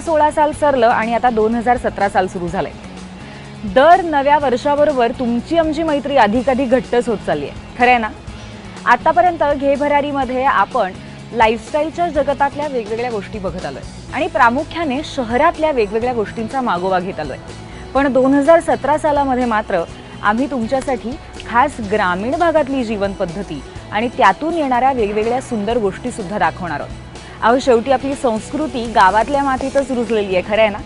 सोळा साल सरलं आणि आता दोन हजार सतरा साल सुरू झालंय. दर नव्या वर्षाबरोबर तुमची आमची मैत्री अधिक अधिक घट्टच होत चालली आहे खरं आहे ना? आतापर्यंत घे भरारीमध्ये आपण लाईफस्टाईलच्या जगतातल्या वेगवेगळ्या गोष्टी बघत आलोय. आणि प्रामुख्याने शहरातल्या वेगवेगळ्या गोष्टींचा मागोवा घेत आलोय. पण दोन हजार सतरा सालामध्ये मात्र आम्ही तुमच्यासाठी खास ग्रामीण भागातली जीवन पद्धती आणि त्यातून येणाऱ्या वेगवेगळ्या सुंदर गोष्टी सुद्धा दाखवणार आहोत. अहो शेवटी आपली संस्कृती गावातल्या मातीतच रुजलेली आहे खरं आहे ना?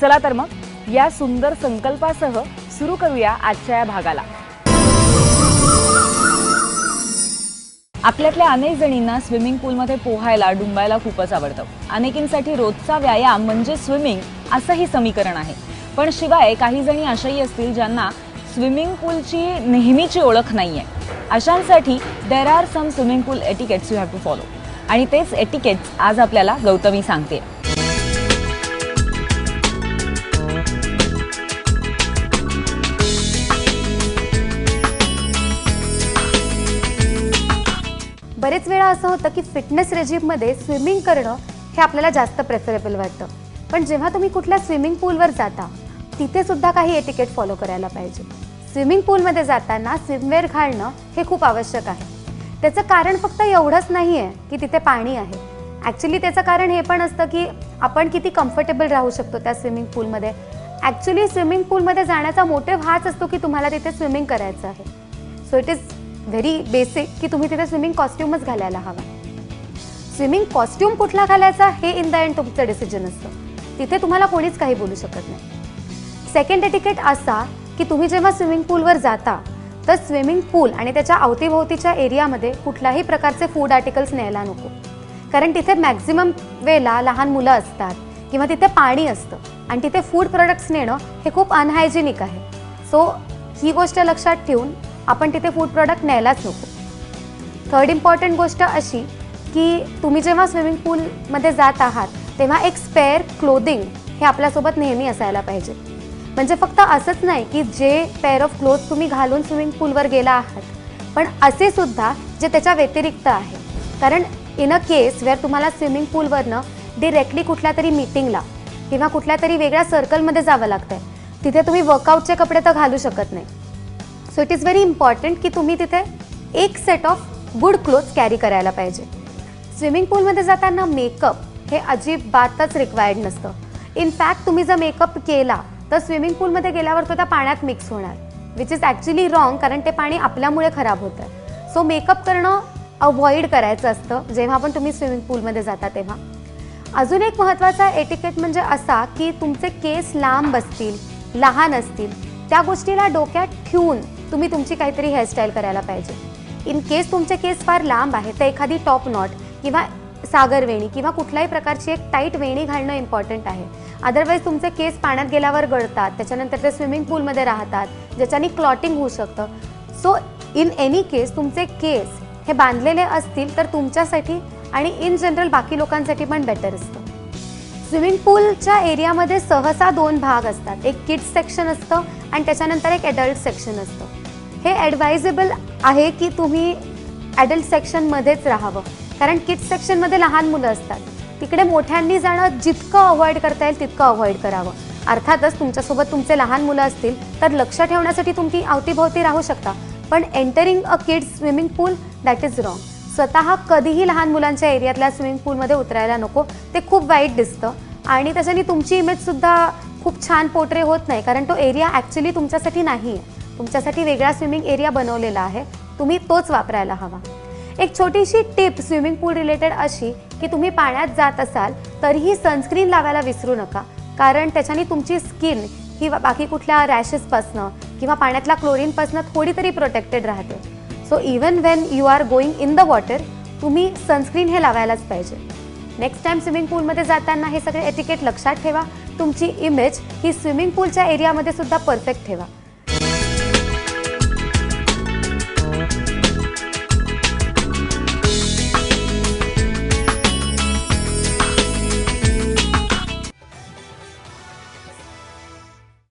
चला तर मग या सुंदर संकल्पासह सुरू करूया आजच्या या भागाला. आपल्यातल्या अनेक जणींना स्विमिंग पूलमध्ये पोहायला डुंबायला खूपच आवडतं. अनेकींसाठी रोजचा व्यायाम म्हणजे स्विमिंग असंही समीकरण आहे. पण शिवाय काही जणी अशाही असतील ज्यांना स्विमिंग पूलची नेहमीची ओळख नाही आहे अशांसाठी there are some swimming pool etiquettes you have to follow आणि तेच एटिकेट्स आज आपल्याला गौतमी सांगते. बरेच वेळा असं होतं की फिटनेस रेजिममध्ये स्विमिंग करणं हे आपल्याला जास्त प्रेफरेबल वाटतं. पण जेव्हा तुम्ही कुठल्या स्विमिंग पूलवर जाता तिथे सुद्धा काही एटिकेट फॉलो करायला पाहिजे. स्विमिंग पूलमध्ये जाताना स्विमवेअर घालणं हे खूप आवश्यक आहे. त्याचं कारण फक्त एवढंच नाही आहे की तिथे पाणी आहे. ॲक्च्युली त्याचं कारण हे पण असतं की आपण किती कम्फर्टेबल राहू शकतो त्या स्विमिंग पूलमध्ये ॲक्च्युली स्विमिंग पूलमध्ये जाण्याचा मोटिव्ह हाच असतो की तुम्हाला तिथे स्विमिंग करायचं आहे. So it is very basic की तुम्ही तिथे स्विमिंग कॉस्ट्युमच घालायला हवा. स्विमिंग कॉस्ट्युम कुठला घालायचा हे इन द एंड तुमचं डिसिजन असतं. तिथे तुम्हाला कोणीच काही बोलू शकत नाही. सेकंड एटिकेट असा की तुम्ही जेव्हा स्विमिंग पूलवर जाता तर स्विमिंग पूल आणि त्याच्या अवतीभोवतीच्या एरियामध्ये कुठल्याही प्रकारचे फूड आर्टिकल्स न्यायला नको. कारण तिथे मॅक्झिमम वेळेला लहान मुलं असतात किंवा तिथे पाणी असतं आणि तिथे फूड प्रोडक्ट्स नेणं हे खूप अनहायजेनिक आहे. सो ही गोष्ट लक्षात ठेवून आपण तिथे फूड प्रॉडक्ट न्यायलाच नको. थर्ड इम्पॉर्टंट गोष्ट अशी की तुम्ही जेव्हा स्विमिंग पूलमध्ये जात आहात तेव्हा एक स्पेअर क्लोदिंग हे आपल्यासोबत नेहमी असायला पाहिजे. म्हणजे फक्त असंच नाही की जे पेअर ऑफ क्लोथ तुम्ही घालून स्विमिंग पूलवर गेला आहात पण असे सुद्धा जे त्याच्या व्यतिरिक्त आहे. कारण इन अ केस वेअर तुम्हाला स्विमिंग पूलवरनं डिरेक्टली कुठल्या तरी मीटिंगला किंवा कुठल्या तरी वेगळ्या सर्कलमध्ये जावं लागतंय तिथे तुम्ही वर्कआउटचे कपडे तर घालू शकत नाही. So it is very important की तुम्ही तिथे एक set of good clothes carry करायला पाहिजे. स्विमिंग पूलमध्ये जाताना मेकअप हे अजिबातच रिक्वायर्ड नसतं. इनफॅक्ट तुम्ही जर मेकअप केला तर स्विमिंग पूलमध्ये गेल्यावर तो त्या पाण्यात मिक्स होणार विच इज ॲक्च्युली रॉंग कारण ते पाणी आपल्यामुळे खराब होतं. सो मेकअप करणं अवॉइड करायचं असतं जेव्हा पण तुम्ही स्विमिंग पूलमध्ये जाता तेव्हा. अजून एक महत्त्वाचा एटिकेट म्हणजे असा की तुमचे केस लांब असतील लहान असतील त्या गोष्टीला डोक्यात ठेवून तुम्ही तुमची काहीतरी हेअरस्टाईल करायला पाहिजे. इन केस तुमचे केस फार लांब आहे तर एखादी टॉप नॉट किंवा सागर वेणी किंवा कुठल्याही प्रकारची एक टाईट वेणी घालणं इम्पॉर्टंट आहे. अदरवाईज तुमचे केस पाण्यात गेल्यावर गळतात त्याच्यानंतर ते स्विमिंग पूलमध्ये राहतात ज्याच्याने क्लॉटिंग होऊ शकतं. सो इन एनी केस तुमचे केस हे बांधलेले असतील तर तुमच्यासाठी आणि इन जनरल बाकी लोकांसाठी पण बेटर असतं. स्विमिंग पूलच्या एरियामध्ये सहसा दोन भाग असतात. एक किड्स सेक्शन असतं आणि त्याच्यानंतर एक ॲडल्ट सेक्शन असतं. हे ॲडवायजेबल आहे की तुम्ही ॲडल्ट सेक्शनमध्येच राहावं. कारण किड्स सेक्शनमध्ये लहान मुलं असतात. तिकडे मोठ्यांनी जाणं जितकं अवॉइड करता येईल तितकं अवॉइड करावं. अर्थातच तुमच्यासोबत तुमचे लहान मुलं असतील तर लक्ष ठेवण्यासाठी तुम्ही अवतीभोवती राहू शकता. पण entering a kids swimming pool that is wrong स्वतः कधीही लहान मुलांच्या एरियातल्या स्विमिंग पूलमध्ये उतरायला नको. ते खूप वाईट दिसतं. आणि त्याच्याने तुमची इमेजसुद्धा खूप छान पोट्रे होत नाही. कारण तो एरिया ॲक्च्युली तुमच्यासाठी नाही आहे तुमच्यासाठी वेगळा स्विमिंग एरिया बनवलेला आहे. तुम्ही तोच वापरायला हवा. एक छोटीशी टिप स्विमिंग पूल रिलेटेड अशी की तुम्ही पाण्यात जात असाल तरीही सनस्क्रीन लावायला विसरू नका. कारण त्याच्याने तुमची स्किन ही बाकी कुठल्या रॅशेसपासनं किंवा पाण्यातल्या क्लोरीनपासनं थोडी तरी प्रोटेक्टेड राहते. So even when you are going in the water तुम्ही सनस्क्रीन हे लावायलाच पाहिजे. नेक्स्ट टाइम स्विमिंग पूलमध्ये जाताना हे सगळे एटिकेट लक्षात ठेवा. तुमची इमेज ही स्विमिंग पूलच्या एरियामध्ये सुद्धा परफेक्ट ठेवा.